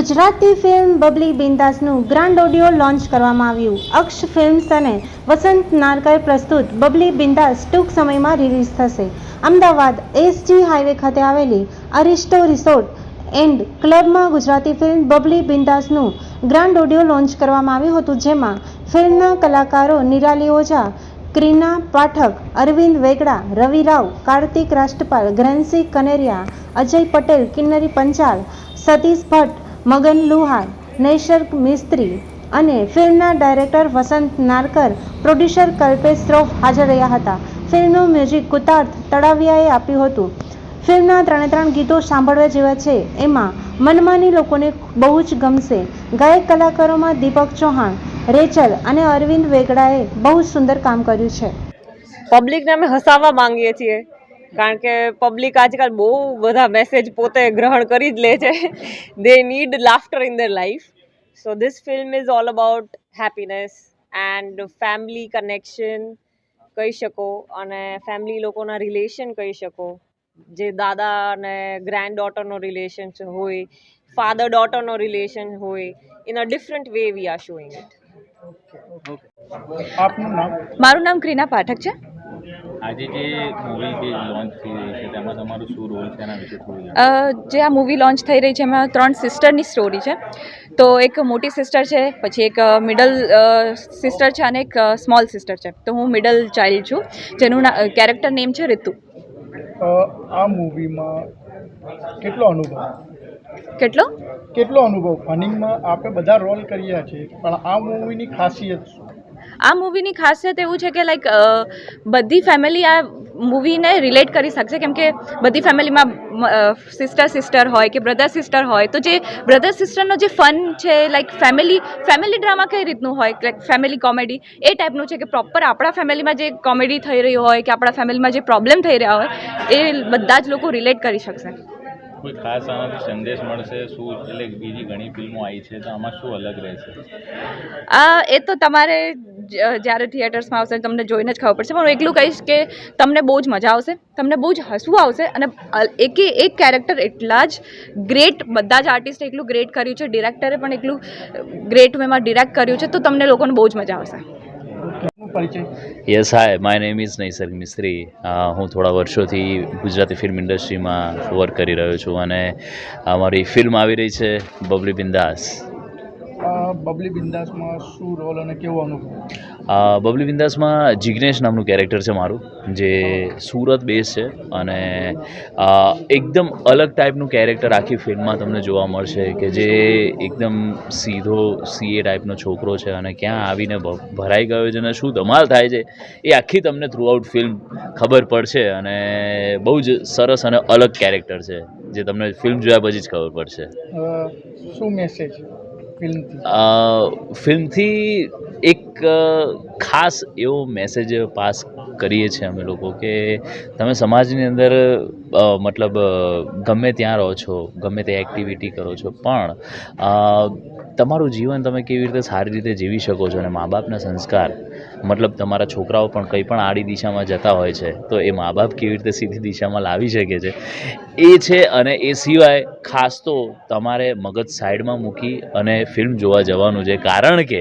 Gujarati film Babli બિંદાસનું grand audio launch કરવામાં આવ્યું. અક્ષ ફિલ્મ્સ અને વસંત નારકર પ્રસ્તુત બબલી બિંદાસ ટૂંક સમયમાં રિલીઝ થશે. અમદાવાદ એસજી હાઈવે ખાતે આવેલી અરિસ્ટો રિસોર્ટ એન્ડ ક્લબમાં ગુજરાતી ફિલ્મ બબલી બિંદાસનું ગ્રાન્ડ ઓડિયો લોન્ચ કરવામાં આવ્યું હતું, જેમાં ફિલ્મના કલાકારો નિરાલી ઓઝા, ક્રીના પાઠક અરવિંદ વેગડા, રવિ રાવ, કાર્તિક રાષ્ટ્રપાલ ગ્રેન્સી કનેરિયા, અજય પટેલ, કિન્નરી પંચાલ, સતીશ ભટ્ટ મગન લુહાર નૈસર્ગ મિસ્ત્રી અને ફિલ્મના ડાયરેક્ટર વસંત નારકર, પ્રોડ્યુસર કલ્પેશ શ્રોફ હાજર રહ્યા હતા. ફિલ્મનું મ્યુઝિક કુતાર્થ તળાવિયાએ આપ્યું હતું. ફિલ્મના ત્રણે ત્રણ ગીતો સાંભળવા જેવા છે. એમાં મનમાની લોકોને બહુ જ ગમશે. ગાયક કલાકારોમાં દીપક ચૌહાણ, રેચલ અને અરવિંદ વેગડાએ બહુ સુંદર કામ કર્યું છે. પબ્લિકને અમે હસાવવા માંગીએ છીએ. કારણ કે પબ્લિક આજકાલ બહુ બધા મેસેજ પોતે ગ્રહણ કરી જ લે છે. They need laughter in their life so this film is all about happiness and family connection કહી શકો અને ફેમિલી લોકોના રિલેશન કહી શકો. જે દાદા અને ગ્રેન્ડ ડોટરનો રિલેશન હોય ફાધર ડોટરનો રિલેશન હોય in a different way we are showing it મારું નામ ક્રીના પાઠક છે. આજે જે મૂવી જે લોન્ચ થઈ રહી છે તેમાં તમારો શું રોલ છે એના વિશે થોડું જે આ મૂવી લોન્ચ થઈ રહી છે એમાં ત્રણ સિસ્ટરની સ્ટોરી છે. તો એક મોટી સિસ્ટર છે પછી એક મિડલ સિસ્ટર છે અને એક સ્મોલ સિસ્ટર છે. તો હું મિડલ ચાઇલ્ડ છું જેનું કેરેક્ટર નેમ છે રિતુ. આ મૂવીમાં કેટલો અનુભવ? કેટલો? કેટલો અનુભવ? ફનિંગમાં આપણે બધા રોલ કર્યા છે પણ આ મૂવીની ખાસિયત શું? આ મૂવીની ખાસિયત એવું છે કે લાઈક બધી ફેમિલી આ મૂવીને રિલેટ કરી શકશે. કેમ કે બધી ફેમિલીમાં સિસ્ટર સિસ્ટર હોય કે બ્રધર સિસ્ટર હોય તો જે બ્રધર સિસ્ટરનો જે ફન છે લાઈક ફેમિલી ફેમિલી ડ્રામા કઈ રીતનું હોય? લાઈક ફેમિલી કોમેડી એ ટાઈપનું છે કે પ્રોપર આપણા ફેમિલીમાં જે કોમેડી થઈ રહી હોય કે આપણા ફેમિલીમાં જે પ્રોબ્લેમ થઈ રહ્યા હોય એ બધા જ લોકો રિલેટ કરી શકશે. કોઈ ખાસ આનાથી સંદેશ મળશે? શું એટલે બીજી ઘણી ફિલ્મો આવી છે તો આમાં શું અલગ રહેશે? આ એ તો તમારે જ્યારે થિયેટર્સમાં આવશે તમને જોઈને જ ખબર પડશે. પણ હું એટલું કહીશ કે તમને બહુ જ મજા આવશે તમને બહુ જ હસવું આવશે અને એકે એક કેરેક્ટર એટલા જ ગ્રેટ બધા જ આર્ટિસ્ટે એટલું ગ્રેટ કર્યું છે ડિરેક્ટરે પણ એટલું ગ્રેટ વેમાં ડિરેક્ટ કર્યું છે તો તમને લોકોને બહુ જ મજા આવશે. Yes hi my name is Naisarg Mistry હું થોડા વર્ષોથી ગુજરાતી ફિલ્મ ઇન્ડસ્ટ્રીમાં વર્ક કરી રહ્યો છું અને અમારી ફિલ્મ આવી રહી છે બબલી બિંદાસ. બબલી બિંદાસમાં શું રોલ અને કેવો અનુભવ? બબલી બિંદાસમાં જિગ્નેશ નામનું કેરેક્ટર છે મારું જે સુરત બેઝ છે અને એકદમ અલગ ટાઈપનું કેરેક્ટર આખી ફિલ્મમાં તમને જોવા મળશે કે જે એકદમ સીધો સીએ ટાઈપનો છોકરો છે અને ક્યાં આવીને ભરાઈ ગયો છે અને શું ધમાલ થાય છે એ આખી તમને થ્રુઆઉટ ફિલ્મ ખબર પડશે અને બહુ જ સરસ અને અલગ કેરેક્ટર છે જે તમને ફિલ્મ જોયા પછી જ ખબર પડશે. શું મેસેજ ફિલ્મથી? એક ખાસ એવો મેસેજ પાસ કરીએ છીએ અમે લોકો કે તમે સમાજની અંદર મતલબ ગમે ત્યાં રહો છો, ગમે તે એક્ટિવિટી કરો છો, પણ તમારું જીવન તમે કેવી રીતે સારી રીતે જીવી શકો છો અને મા બાપના સંસ્કાર મતલબ તમારા છોકરાઓ પણ કંઈ પણ આડી દિશામાં જતા હોય છે તો એ મા બાપ કેવી રીતે સીધી દિશામાં લાવી શકે છે? એ છે અને એ સિવાય ખાસ તો તમારે મગજ સાઈડમાં મૂકી અને ફિલ્મ જોવા જવાનું છે કારણ કે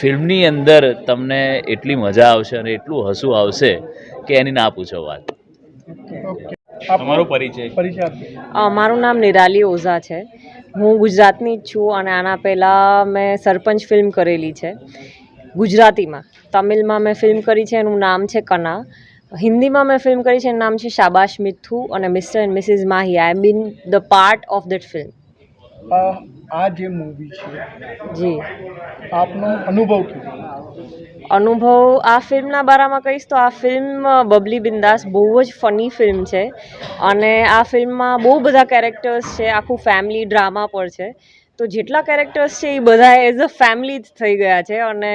ફિલ્મની અંદર તમને એટલી મજા આવશે અને એટલું હસવું આવશે કે એની ના પૂછો વાત. ઓકે. તમારો પરિચય. પરિચય મારું નામ નિરાલી ઓઝા છે. હું ગુજરાતની જ છું અને આના પહેલાં મેં સરપંચ ફિલ્મ કરેલી છે. ગુજરાતીમાં. તમિલમાં મેં ફિલ્મ કરી છે એનું નામ છે કના. હિન્દીમાં મેં ફિલ્મ કરી છે એનું નામ છે શાબાશ મિથ્થુ અને mister and missus Mahi. I been the part of that film આ જે મૂવી છે જી. આપનો અનુભવ અનુભવ આ ફિલ્મના બારામાં કહીશ તો આ ફિલ્મ બબલી બિંદાસ બહુ જ ફની ફિલ્મ છે. અને આ ફિલ્મમાં બહુ બધા કેરેક્ટર્સ છે આખું ફેમિલી ડ્રામા પર છે. તો જેટલા કેરેક્ટર્સ છે એ બધા એઝ અ ફેમિલી જ થઈ ગયા છે અને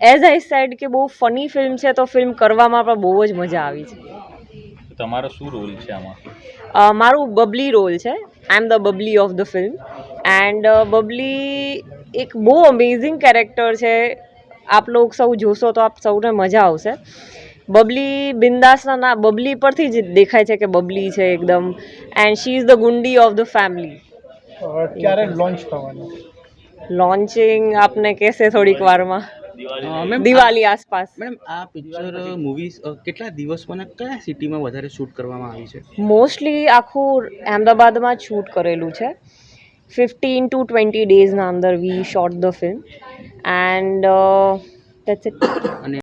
એઝ આઈ સેડ કે બહુ ફની ફિલ્મ છે તો ફિલ્મ કરવામાં પણ બહુ જ મજા આવી છે. તમારો શું રોલ છે આમાં? મારું બબલી રોલ છે. I am the Babli of the film and Babli એક બહુ અમેઝિંગ કેરેક્ટર છે. આપ લોગ સૌ જોશો તો આપ સૌને મજા આવશે. બબલી બિંદાસના ના બબલી પરથી જ દેખાય છે કે બબલી છે એકદમ. એન્ડ શી ઇઝ ધ ગુંડી ઓફ ધ ફેમિલી ક્યારે લોન્ચ થવાનું? લોન્ચિંગ આપને કહેશે થોડીક વારમાં. દિવાળી આસપાસ. મેડમ આ પિક્ચર મૂવી કેટલા દિવસમાં કયા સિટીમાં વધારે શૂટ કરવામાં આવી છે? મોસ્ટલી આખું અમદાવાદમાં શૂટ કરેલું છે. ફિફ્ટીન ટુ ટ્વેન્ટી ડેઝના અંદર we shot the film and that's it અને